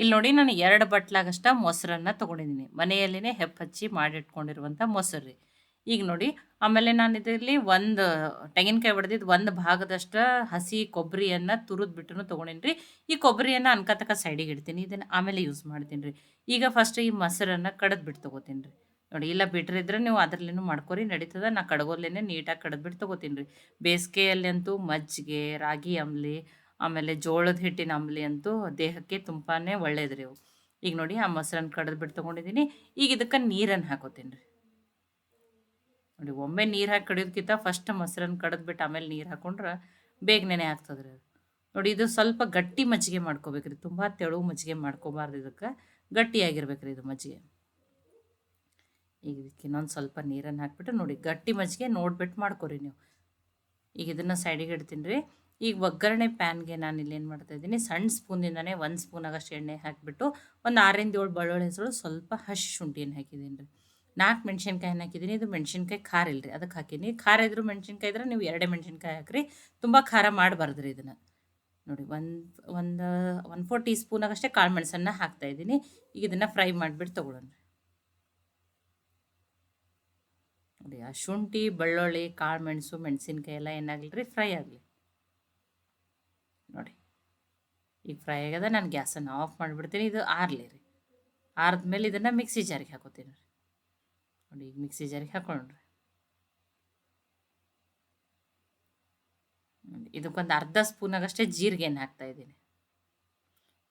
ಇಲ್ಲಿ ನೋಡಿ ನಾನು ಎರಡು ಬಟ್ಲಾಗಷ್ಟ ಮೊಸರನ್ನ ತೊಗೊಂಡಿದ್ದೀನಿ. ಮನೆಯಲ್ಲಿನೇ ಹೆಪ್ಪು ಹಚ್ಚಿ ಮಾಡಿಟ್ಕೊಂಡಿರುವಂಥ ಮೊಸರು ರೀ. ಈಗ ನೋಡಿ, ಆಮೇಲೆ ನಾನು ಇದರಲ್ಲಿ ಒಂದು ತೆಂಗಿನಕಾಯಿ ಹೊಡೆದಿದ್ದು ಒಂದು ಭಾಗದಷ್ಟು ಹಸಿ ಕೊಬ್ಬರಿಯನ್ನು ತುರಿದು ಬಿಟ್ಟು ತೊಗೊಂಡೀನಿ ರೀ. ಈ ಕೊಬ್ಬರಿಯನ್ನು ಅನ್ಕತಕ ಸೈಡಿಗೆ ಇಡ್ತೀನಿ, ಇದನ್ನು ಆಮೇಲೆ ಯೂಸ್ ಮಾಡ್ತೀನಿ ರೀ. ಈಗ ಫಸ್ಟ್ ಈ ಮೊಸರನ್ನು ಕಡದ್ ಬಿಟ್ಟು ತೊಗೋತೀನಿ ರೀ. ನೋಡಿ, ಇಲ್ಲ ಬಿಟ್ರಿದ್ರೆ ನೀವು ಅದರಲ್ಲಿನೂ ಮಾಡ್ಕೊರಿ, ನಡೀತದ. ನಾ ಕಡಗೋಲ್ಲೇನೆ ನೀಟಾಗಿ ಕಡದ್ಬಿಟ್ಟು ತೊಗೋತೀನಿ ರೀ. ಬೇಸಿಗೆಯಲ್ಲಂತೂ ಮಜ್ಜಿಗೆ, ರಾಗಿ ಅಂಬ್ಲಿ ಆಮೇಲೆ ಜೋಳದ ಹಿಟ್ಟಿನ ಅಂಬಲಿ ಅಂತೂ ದೇಹಕ್ಕೆ ತುಂಬಾ ಒಳ್ಳೇದು ರೀ ಅವು. ಈಗ ನೋಡಿ ಆ ಮೊಸರನ್ನ ಕಡ್ದು ಬಿಟ್ಟು ತೊಗೊಂಡಿದ್ದೀನಿ. ಈಗ ಇದಕ್ಕೆ ನೀರನ್ನು ಹಾಕೋತೀನಿ ರೀ ನೋಡಿ ಒಮ್ಮೆ ನೀರು ಹಾಕಿ ಕಡಿಯೋದಕ್ಕಿಂತ ಫಸ್ಟ್ ಮೊಸರನ್ನ ಕಡಿದ್ಬಿಟ್ಟು ಆಮೇಲೆ ನೀರು ಹಾಕೊಂಡ್ರೆ ಬೇಗನೆ ಆಗ್ತದೆ ರೀ ನೋಡಿ ಇದು ಸ್ವಲ್ಪ ಗಟ್ಟಿ ಮಜ್ಜಿಗೆ ಮಾಡ್ಕೋಬೇಕ್ರಿ. ತುಂಬ ತೆಳು ಮಜ್ಜಿಗೆ ಮಾಡ್ಕೋಬಾರ್ದು ಇದಕ್ಕೆ. ಗಟ್ಟಿಯಾಗಿರ್ಬೇಕ್ರಿ ಇದು ಮಜ್ಜಿಗೆ. ಈಗ ಇದಕ್ಕೆ ಇನ್ನೊಂದು ಸ್ವಲ್ಪ ನೀರನ್ನು ಹಾಕ್ಬಿಟ್ಟು ನೋಡಿ ಗಟ್ಟಿ ಮಜ್ಜಿಗೆ ನೋಡ್ಬಿಟ್ಟು ಮಾಡ್ಕೊರಿ ನೀವು. ಈಗ ಇದನ್ನು ಸೈಡಿಗೆ ಇಡ್ತೀನಿ ರೀ. ಈಗ ಒಗ್ಗರಣೆ ಪ್ಯಾನ್ಗೆ ನಾನು ಇಲ್ಲಿ ಏನು ಮಾಡ್ತಾಯಿದ್ದೀನಿ ಸಣ್ಣ ಸ್ಪೂನಿಂದನೇ ಒಂದು ಸ್ಪೂನ್ ಆಗಷ್ಟು ಎಣ್ಣೆ ಹಾಕಿಬಿಟ್ಟು ಒಂದು ಆರಿಂದ ಏಳು ಬೆಳ್ಳುಳ್ಳಿ ಹೆಸರು ಸ್ವಲ್ಪ ಹಸಿ ಶುಂಠಿಯನ್ನು ಹಾಕಿದ್ದೀನಿ ರೀ. ನಾಲ್ಕು ಮೆಣಸಿನ್ಕಾಯಿನ ಹಾಕಿದ್ದೀನಿ. ಇದು ಮೆಣಸಿನ್ಕಾಯಿ ಖಾರ ಇಲ್ಲ ರೀ ಅದಕ್ಕೆ ಹಾಕಿದ್ದೀನಿ ಖಾರ ಇದ್ರೂ ಮೆಣಸಿನ್ಕಾಯಿ ಇದ್ರೆ ನೀವು ಎರಡೇ ಮೆಣಸಿನ್ಕಾಯಿ ಹಾಕ್ರಿ. ತುಂಬ ಖಾರ ಮಾಡಬಾರ್ದು ರೀ ಇದನ್ನು. ನೋಡಿ, ಒಂದು ಒಂದು ಒನ್ ಫೋರ್ ಟೀ ಸ್ಪೂನಾಗಷ್ಟೇ ಕಾಳು ಮೆಣಸನ್ನು ಹಾಕ್ತಾಯಿದ್ದೀನಿ ಈಗ ಇದನ್ನು ಫ್ರೈ ಮಾಡಿಬಿಟ್ಟು ತೊಗೊಳ್ಳೋಣ ನೋಡಿ, ಆ ಶುಂಠಿ, ಬೆಳ್ಳುಳ್ಳಿ, ಕಾಳು ಮೆಣಸು, ಮೆಣಸಿನ್ಕಾಯಿ ಎಲ್ಲ ಏನಾಗಲಿ ರೀ, ಫ್ರೈ ಆಗಲಿ. ನೋಡಿ. ಈಗ ಫ್ರೈ ಆಗ್ಯದ ನಾನು ಗ್ಯಾಸನ್ನು ಆಫ್ ಮಾಡಿಬಿಡ್ತೀನಿ. ಇದು ಆರಲಿ ರೀ. ಆರಿದ್ಮೇಲೆ ಇದನ್ನು ಮಿಕ್ಸಿ ಜಾರಿಗೆ ಹಾಕೋತೀನಿ ರೀ ನೋಡಿ, ಈಗ ಮಿಕ್ಸಿ ಜಾರಿಗೆ ಹಾಕೊಂಡ್ರಿ ಇದಕ್ಕೊಂದು ಅರ್ಧ ಸ್ಪೂನಾಗಷ್ಟೇ ಜೀರಿಗೆಯನ್ನು ಹಾಕ್ತಾಯಿದ್ದೀನಿ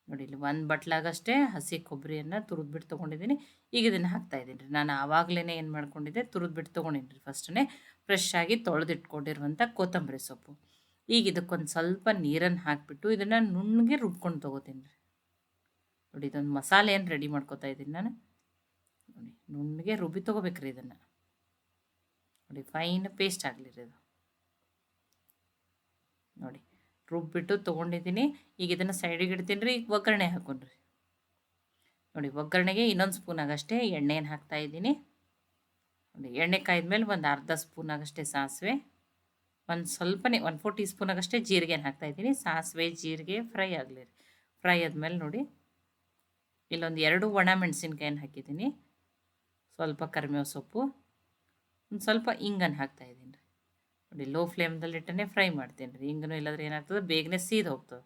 ನೋಡಿ, ಇಲ್ಲಿ ಒಂದು ಬಟ್ಲಾಗಷ್ಟೇ ಹಸಿ ಕೊಬ್ಬರಿಯನ್ನು ತುರಿದ್ಬಿಟ್ಟು ತೊಗೊಂಡಿದ್ದೀನಿ. ಈಗ ಇದನ್ನು ಹಾಕ್ತಾಯಿದ್ದೀನಿ ರೀ. ನಾನು ಆವಾಗಲೇ ಏನು ಮಾಡ್ಕೊಂಡಿದ್ದೆ? ತುರಿದ್ಬಿಟ್ಟು ತೊಗೊಂಡಿನಿ ರೀ ಫಸ್ಟೇ ಫ್ರೆಶ್ ಆಗಿ ತೊಳೆದಿಟ್ಕೊಂಡಿರುವಂಥ ಕೊತ್ತಂಬರಿ ಸೊಪ್ಪು. ಈಗ ಇದಕ್ಕೊಂದು ಸ್ವಲ್ಪ ನೀರನ್ನು ಹಾಕಿಬಿಟ್ಟು ಇದನ್ನು ನುಣ್ಣಗೆ ರುಬ್ಕೊಂಡು ತೊಗೋತೀನಿ ರೀ. ನೋಡಿ, ಇದೊಂದು ಮಸಾಲೆ ಏನು ರೆಡಿ ಮಾಡ್ಕೋತಾ ಇದ್ದೀನಿ ನಾನು. ನೋಡಿ, ನುಣ್ಣಗೆ ರುಬ್ಬಿ ತೊಗೋಬೇಕ್ರಿ ಇದನ್ನು. ನೋಡಿ ಫೈನ್ ಪೇಸ್ಟ್ ಆಗಲಿ ರೀ ಇದು. ನೋಡಿ, ರುಬ್ಬಿಟ್ಟು ತೊಗೊಂಡಿದ್ದೀನಿ. ಈಗ ಇದನ್ನು ಸೈಡಿಗೆ ಇಡ್ತೀನಿ ರೀ, ಈಗ ಒಗ್ಗರಣೆ ಹಾಕೊಂಡ್ರಿ ನೋಡಿ, ಒಗ್ಗರಣೆಗೆ ಇನ್ನೊಂದು ಸ್ಪೂನ್ ಆಗಷ್ಟೇ ಎಣ್ಣೆಯನ್ನು ಹಾಕ್ತಾಯಿದ್ದೀನಿ ನೋಡಿ, ಎಣ್ಣೆ ಕಾಯ್ದ್ಮೇಲೆ ಒಂದು ಅರ್ಧ ಸ್ಪೂನ್ ಆಗಷ್ಟೇ ಸಾಸಿವೆ. ಒಂದು ಸ್ವಲ್ಪನೇ ಒನ್ ಫೋರ್ ಟೀ ಸ್ಪೂನಾಗಷ್ಟೇ ಜೀರಿಗೆನ ಹಾಕ್ತಾಯಿದ್ದೀನಿ ಸಾಸಿವೆ, ಜೀರಿಗೆ ಫ್ರೈ ಆಗಲಿ ಫ್ರೈ ಆದಮೇಲೆ ನೋಡಿ, ಇಲ್ಲೊಂದು ಎರಡು ಒಣ ಮೆಣಸಿನ್ಕಾಯನ್ನು ಹಾಕಿದ್ದೀನಿ. ಸ್ವಲ್ಪ ಕರಿಮೇವು ಸೊಪ್ಪು, ಒಂದು ಸ್ವಲ್ಪ ಇಂಗನ್ನು ಹಾಕ್ತಾಯಿದ್ದೀನಿ ರೀ. ನೋಡಿ ಲೋ ಫ್ಲೇಮ್ದಲ್ಲಿ ಇಟ್ಟನೆ ಫ್ರೈ ಮಾಡ್ತೀನಿ ರೀ. ಇಂಗನು ಇಲ್ಲಾಂದ್ರೆ ಏನಾಗ್ತದೆ? ಬೇಗನೆ ಸೀದ್ ಹೋಗ್ತದೆ.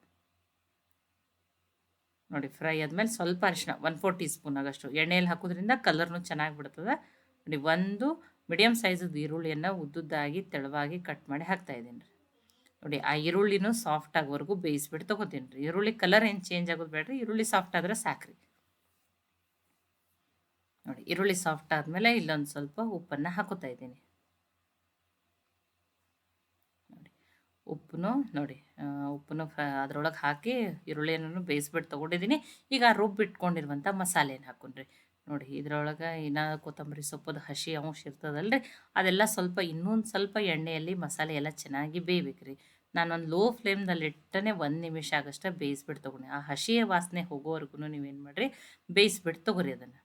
ನೋಡಿ ಫ್ರೈ ಆದಮೇಲೆ ಸ್ವಲ್ಪ ಅರಿಶಿನ ಒನ್ ಫೋರ್ ಟೀ ಸ್ಪೂನ್ ಆಗಷ್ಟು. ಎಣ್ಣೆಯಲ್ಲಿ ಹಾಕೋದ್ರಿಂದ ಕಲರ್ನು ಚೆನ್ನಾಗಿ ಬಿಡ್ತದೆ. ನೋಡಿ, ಒಂದು ಮೀಡಿಯಮ್ ಸೈಜದ್ದು ಈರುಳ್ಳಿಯನ್ನು ಉದ್ದುದ್ದಾಗಿ ತೆಳುವಾಗಿ ಕಟ್ ಮಾಡಿ ಹಾಕ್ತಾಯಿದ್ದೀನಿ ರೀ. ನೋಡಿ, ಆ ಈರುಳ್ಳಿನೂ ಸಾಫ್ಟ್ ಆಗೋವರೆಗೂ ಬೇಯಿಸ್ಬಿಟ್ಟು ತೊಗೋತೀನಿ ರೀ. ಈರುಳ್ಳಿ ಕಲರ್ ಏನು ಚೇಂಜ್ ಆಗೋದು ಬೇಡ್ರಿ, ಈರುಳ್ಳಿ ಸಾಫ್ಟ್ ಆದರೆ ಸಾಕ್ರಿ. ನೋಡಿ, ಈರುಳ್ಳಿ ಸಾಫ್ಟ್ ಆದಮೇಲೆ ಇಲ್ಲೊಂದು ಸ್ವಲ್ಪ ಉಪ್ಪನ್ನು ಹಾಕೋತಾ ಇದ್ದೀನಿ. ನೋಡಿ ಉಪ್ಪನ್ನು ನೋಡಿ ಉಪ್ಪನ್ನು ಅದರೊಳಗೆ ಹಾಕಿ ಈರುಳ್ಳಿಯನ್ನು ಬೇಯಿಸ್ಬಿಟ್ಟು ತೊಗೊಂಡಿದ್ದೀನಿ. ಈಗ ರುಬ್ಬಿಟ್ಕೊಂಡಿರುವಂಥ ಮಸಾಲೆಯನ್ನು ಹಾಕೊಂಡ್ರಿ. ನೋಡಿ ಇದರೊಳಗೆ ಇನ್ನ ಕೊತ್ತಂಬರಿ ಸೊಪ್ಪದ ಹಸಿ ಅಂಶ ಇರ್ತದಲ್ರಿ? ಅದೆಲ್ಲ ಸ್ವಲ್ಪ ಇನ್ನೊಂದು ಸ್ವಲ್ಪ ಎಣ್ಣೆಯಲ್ಲಿ ಮಸಾಲೆ ಎಲ್ಲ ಚೆನ್ನಾಗಿ ಬೇಯ್ಬೇಕು ರೀ ನಾನೊಂದು ಲೋ ಫ್ಲೇಮ್ದಲ್ಲಿ ಇಟ್ಟನೆ ಒಂದು ನಿಮಿಷ ಆಗಷ್ಟೇ ಬೇಯಿಸ್ಬಿಟ್ಟು ತೊಗೊಂಡೆ ಆ ಹಸಿಯ ವಾಸನೆ ಹೋಗೋವರೆಗೂ ನೀವೇನು ಮಾಡಿರಿ? ಬೇಯಿಸ್ಬಿಟ್ಟು ತೊಗೊರಿ ಅದನ್ನು.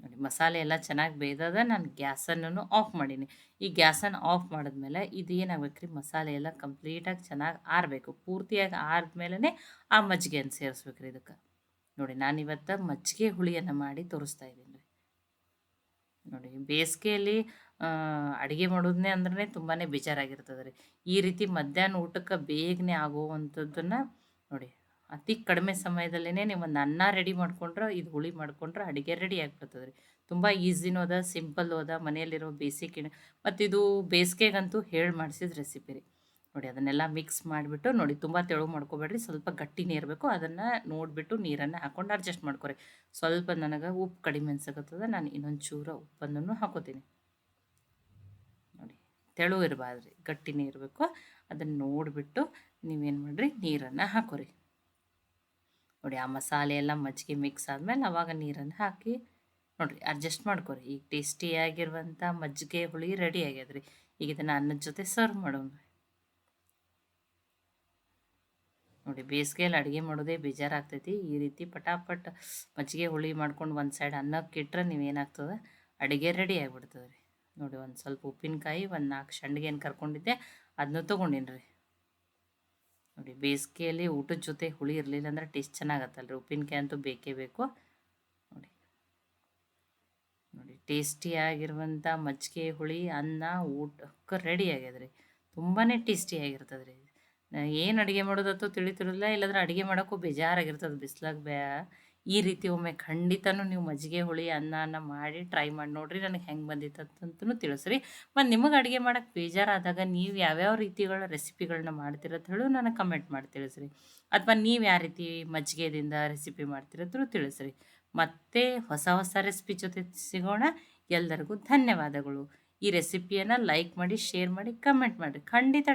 ನೋಡಿ ಮಸಾಲೆ ಎಲ್ಲ ಚೆನ್ನಾಗಿ ಬೇಯ್ದದ ನಾನು ಗ್ಯಾಸನ್ನು ಆಫ್ ಮಾಡೀನಿ. ಈ ಗ್ಯಾಸನ್ನು ಆಫ್ ಮಾಡಿದ್ಮೇಲೆ ಇದು ಏನಾಗಬೇಕು ರೀ ಮಸಾಲೆ ಎಲ್ಲ ಕಂಪ್ಲೀಟಾಗಿ ಚೆನ್ನಾಗಿ ಆರಬೇಕು. ಪೂರ್ತಿಯಾಗಿ ಆರಿದ್ಮೇಲೆ ಆ ಮಜ್ಜಿಗೆಯನ್ನು ಸೇರಿಸ್ಬೇಕು ರೀ ಇದಕ್ಕೆ. ನೋಡಿ, ನಾನಿವತ್ತು ಮಜ್ಜಿಗೆ ಹುಳಿಯನ್ನು ಮಾಡಿ ತೋರಿಸ್ತಾ ಇದ್ದೀನಿ ರೀ ನೋಡಿ, ಬೇಸಿಗೆಯಲ್ಲಿ ಅಡುಗೆ ಮಾಡೋದನ್ನೇ ಅಂದ್ರೆ ತುಂಬಾ ಬೇಜಾರಾಗಿರ್ತದೆ ರೀ. ಈ ರೀತಿ ಮಧ್ಯಾಹ್ನ ಊಟಕ್ಕೆ ಬೇಗನೆ ಆಗುವಂಥದ್ದನ್ನು ನೋಡಿ, ಅತಿ ಕಡಿಮೆ ಸಮಯದಲ್ಲೇ ನೀವು ಒಂದು ಅನ್ನ ರೆಡಿ ಮಾಡಿಕೊಂಡ್ರೆ, ಇದು ಹುಳಿ ಮಾಡಿಕೊಂಡ್ರೆ ಅಡುಗೆ ರೆಡಿ ಆಗಿಬಿಡ್ತದೆ ರೀ. ತುಂಬ ಈಸಿನೂ ಅದ ಸಿಂಪಲ್ ಅದ, ಮನೆಯಲ್ಲಿರೋ ಬೇಸಿಕ್ ಮತ್ತು ಇದು ಬೇಸಿಗೆಗಂತೂ ಹೇಳಿ ಮಾಡಿಸಿದ ರೆಸಿಪಿ ರೀ. ನೋಡಿ ಅದನ್ನೆಲ್ಲ ಮಿಕ್ಸ್ ಮಾಡಿಬಿಟ್ಟು ನೋಡಿ ತುಂಬ ತೆಳು ಮಾಡ್ಕೋಬೇಡ್ರಿ. ಸ್ವಲ್ಪ ಗಟ್ಟಿನೇ ಇರಬೇಕು ಅದನ್ನು ನೋಡಿಬಿಟ್ಟು ನೀರನ್ನು ಹಾಕ್ಕೊಂಡು ಅಡ್ಜಸ್ಟ್ ಮಾಡ್ಕೊರಿ. ಸ್ವಲ್ಪ ನನಗೆ ಉಪ್ಪು ಕಡಿಮೆ ಅನ್ಸಕತ್ತದ, ನಾನು ಇನ್ನೊಂದು ಚೂರ ಉಪ್ಪನ್ನು ಹಾಕೋತೀನಿ. ನೋಡಿ, ತೆಳು ಇರಬಾರ್ದ್ರಿ ಗಟ್ಟಿನೇ ಇರಬೇಕು ಅದನ್ನು ನೋಡಿಬಿಟ್ಟು ನೀವೇನು ಮಾಡಿರಿ, ನೀರನ್ನು ಹಾಕೋರಿ. ನೋಡಿ, ಆ ಮಸಾಲೆ ಎಲ್ಲ ಮಜ್ಜಿಗೆ ಮಿಕ್ಸ್ ಆದಮೇಲೆ ಅವಾಗ ನೀರನ್ನು ಹಾಕಿ ನೋಡಿರಿ ಅಡ್ಜಸ್ಟ್ ಮಾಡ್ಕೊರಿ. ಈಗ ಟೇಸ್ಟಿಯಾಗಿರುವಂಥ ಮಜ್ಜಿಗೆ ಹುಳಿ ರೆಡಿ ಆಗ್ಯದ್ರಿ. ಈಗ ಇದನ್ನು ಅನ್ನದ ಜೊತೆ ಸರ್ವ್ ಮಾಡೋಣ. ನೋಡಿ ಬೇಸಿಗೆಯಲ್ಲಿ ಅಡುಗೆ ಮಾಡೋದೇ ಬೇಜಾರಾಗ್ತೈತಿ. ಈ ರೀತಿ ಪಟಾಪಟ್ ಮಜ್ಜಿಗೆ ಹುಳಿ ಮಾಡ್ಕೊಂಡು ಒಂದು ಸೈಡ್ ಅನ್ನಕ್ಕೆ ಇಟ್ಟರೆ ನೀವೇನಾಗ್ತದೆ ಅಡುಗೆ ರೆಡಿ ಆಗಿಬಿಡ್ತದೆ ರೀ ನೋಡಿ ಒಂದು ಸ್ವಲ್ಪ ಉಪ್ಪಿನಕಾಯಿ, ಒಂದು ನಾಲ್ಕು ಸಂಡಿಗೆಯನ್ನು ಕರ್ಕೊಂಡಿದ್ದೆ. ಅದನ್ನು ತೊಗೊಂಡಿನಿ ರೀ ನೋಡಿ ಬೇಸಿಗೆಯಲ್ಲಿ ಊಟದ ಜೊತೆ ಹುಳಿ ಇರಲಿಲ್ಲ ಅಂದ್ರೆ ಟೇಸ್ಟ್ ಚೆನ್ನಾಗತ್ತಲ್ರಿ. ಉಪ್ಪಿನಕಾಯಿ ಅಂತೂ ಬೇಕೇ ಬೇಕು. ನೋಡಿ. ನೋಡಿ ಟೇಸ್ಟಿಯಾಗಿರುವಂಥ ಮಜ್ಜಿಗೆ, ಹುಳಿ, ಅನ್ನ, ಊಟಕ್ಕೆ ರೆಡಿ ಆಗ್ಯದ್ರಿ. ತುಂಬಾ ಟೇಸ್ಟಿಯಾಗಿರ್ತದೆ ರೀ ಏನು ಅಡುಗೆ ಮಾಡೋದತ್ತು ತಿಳಿತಿರಲಿಲ್ಲ ಇಲ್ಲಾಂದ್ರೆ ಅಡುಗೆ ಮಾಡೋಕ್ಕೂ ಬೇಜಾರಾಗಿರ್ತದೆ, ಬಿಸ್ಲಾಗ ಬ್ಯಾ, ಈ ರೀತಿ ಒಮ್ಮೆ ಖಂಡಿತನೂ ನೀವು ಮಜ್ಜಿಗೆ, ಹುಳಿ, ಅನ್ನ ಮಾಡಿ ಟ್ರೈ ಮಾಡಿ ನೋಡಿರಿ ನನಗೆ ಹೆಂಗೆ ಬಂದಿತ್ತು ತಿಳಿಸ್ರಿ. ಮತ್ತು ನಿಮಗೆ ಅಡುಗೆ ಮಾಡೋಕ್ಕೆ ಬೇಜಾರಾದಾಗ ನೀವು ಯಾವ್ಯಾವ ರೀತಿಗಳ ರೆಸಿಪಿಗಳನ್ನ ಮಾಡ್ತೀರ ಹೇಳು ನನಗೆ ಕಮೆಂಟ್ ಮಾಡಿ ತಿಳಿಸ್ರಿ. ಅಥವಾ ನೀವು ಯಾವ ರೀತಿ ಮಜ್ಜಿಗೆದಿಂದ ರೆಸಿಪಿ ಮಾಡ್ತಿರೋದ್ರೂ ತಿಳಿಸ್ರಿ. ಮತ್ತೆ ಹೊಸ ಹೊಸ ರೆಸಿಪಿ ಜೊತೆ ಸಿಗೋಣ. ಎಲ್ಲರಿಗೂ ಧನ್ಯವಾದಗಳು. ಈ ರೆಸಿಪಿಯನ್ನು ಲೈಕ್ ಮಾಡಿ, ಶೇರ್ ಮಾಡಿ ಕಮೆಂಟ್ ಮಾಡಿರಿ. ಖಂಡಿತ